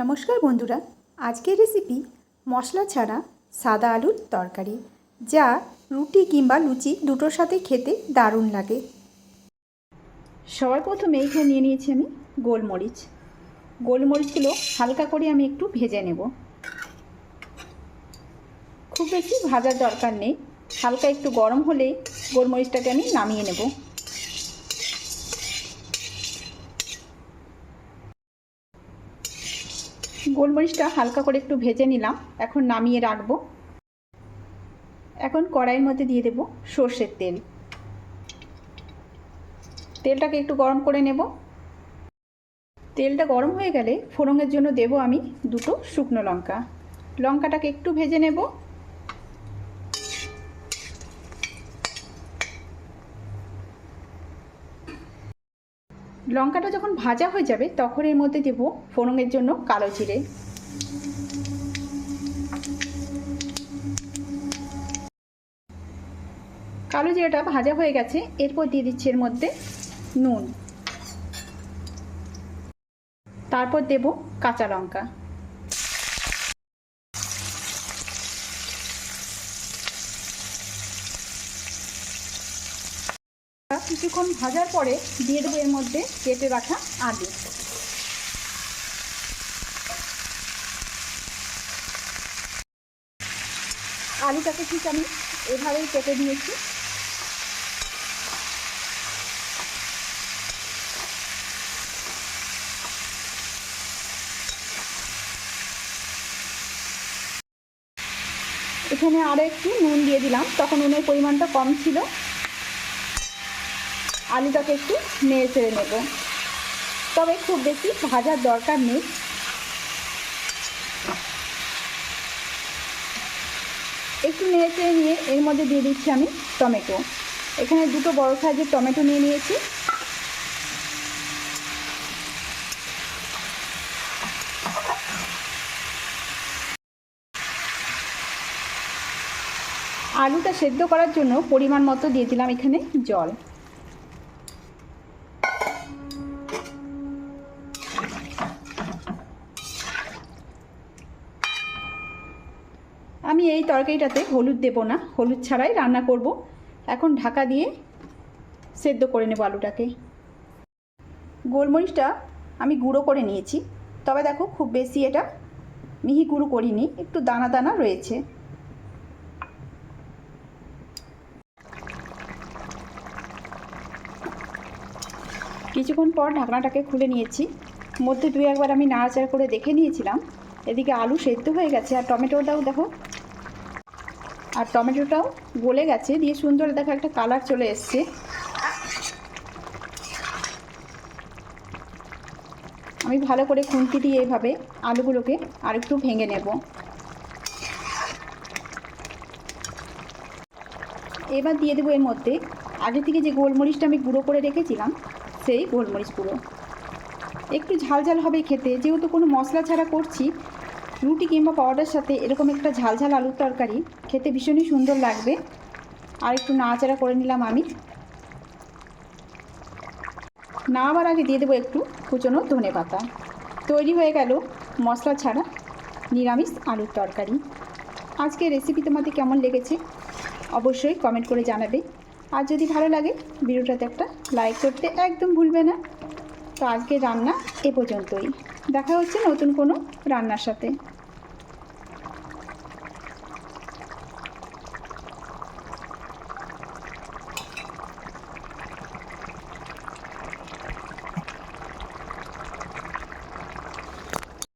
নমস্কার বন্ধুরা, আজকের রেসিপি মশলা ছাড়া সাদা আলুর তরকারি, যা রুটি কিংবা লুচি দুটোর সাথে খেতে দারুণ লাগে। সবার প্রথমে এইখানে নিয়ে নিয়েছি আমি গোলমরিচ। গোলমরিচগুলো হালকা করে আমি একটু ভেজে নেব। খুব বেশি ভাজার দরকার নেই, হালকা একটু গরম হলেই গোলমরিচটাকে আমি নামিয়ে নেব। গোলমরিচটা হালকা করে একটু ভেজে নিলাম। এখন নামিয়ে রাখব। এখন কড়াইয়ের মধ্যে দিয়ে দেব সর্ষের তেল। তেলটাকে একটু গরম করে নেব। তেলটা গরম হয়ে গেলে ফোড়নের জন্য দেব আমি দুটো শুকনো লঙ্কা। লঙ্কাটাকে একটু ভেজে নেব। লঙ্কাটা যখন ভাজা হয়ে যাবে, তখন এর মধ্যে দেব ফোড়নের জন্য কালো জিরে। কালো জিরাটা ভাজা হয়ে গেছে, এরপর দিয়ে দিচ্ছি এর মধ্যে নুন। তারপর দেব কাঁচা লঙ্কা। কিছুক্ষণ ভাজার পরে দিয়ে দেবো এর মধ্যে কেটে রাখা আলু। আলুটাকে ঠিক আমি এভাবেই কেটে দিয়েছি এখানে আরও একটু নুন দিয়ে দিলাম, তখন নুনের পরিমাণটা কম ছিল। আলুটাকে একটু নেড়ে চেড়ে নেব। তবে খুব বেশি ভাজার দরকার নেই। একটু নেড়ে চেড়ে নিয়ে এর মধ্যে দিয়ে দিচ্ছি আমি টমেটো। এখানে দুটো বড় সাইজের টমেটো নিয়ে নিয়েছি। আলুটা সেদ্ধ করার জন্য পরিমাণ মতো দিয়ে দিলাম এখানে জল। আমি এই তরকারিটাতে হলুদ দেব না। হলুদ ছাড়াই রান্না করব। এখন ঢাকা দিয়ে সেদ্ধ করে নেব আলুটাকে। গোলমরিচটা আমি গুঁড়ো করে নিয়েছি। তবে দেখো খুব বেশি এটা মিহি গুঁড়ো করিনি, একটু দানা দানা রয়েছে। কিছুক্ষণ পর ঢাকনাটাকে খুলে নিয়েছি। মধ্যে দুই একবার আমি নাড়াচাড়া করে দেখে নিয়েছিলাম। এদিকে আলু সেদ্ধ হয়ে গেছে আর টমেটোটাও দেখো আর টমেটোটাও গলে গেছে, দিয়ে সুন্দর দেখো একটা কালার চলে এসছে। আমি ভালো করে খুন্তি দিয়ে এইভাবে আলুগুলোকে আর একটু ভেঙে নেব। এবার দিয়ে দেবো এর মধ্যে, আগে থেকে যে গোলমরিচটা আমি গুঁড়ো করে রেখেছিলাম, সেই গোলমরিচ গুঁড়ো। একটু ঝাল ঝাল হবে খেতে, যেহেতু কোনো মশলা ছাড়া করছি, রুটি কিংবা পাউডার সাথে এরকম একটা ঝাল ঝাল আলুর তরকারি খেতে ভীষণই সুন্দর লাগবে। আর একটু নাড়াচাড়া করে নিলাম আমি। নামাবার আগে দিয়ে দেবো একটু কুচনো ধনে পাতা। তৈরি হয়ে গেল মশলা ছাড়া নিরামিষ আলুর তরকারি। আজকে রেসিপি তোমাদের কেমন লেগেছে? অবশ্যই কমেন্ট করে জানাবে। আর যদি ভালো লাগে, ভিডিওটাতে একটা লাইক করতে একদম ভুলবে না। তো আজকে রান্না এ পর্যন্তই। দেখা হচ্ছে নতুন কোনো রান্নার সাথে।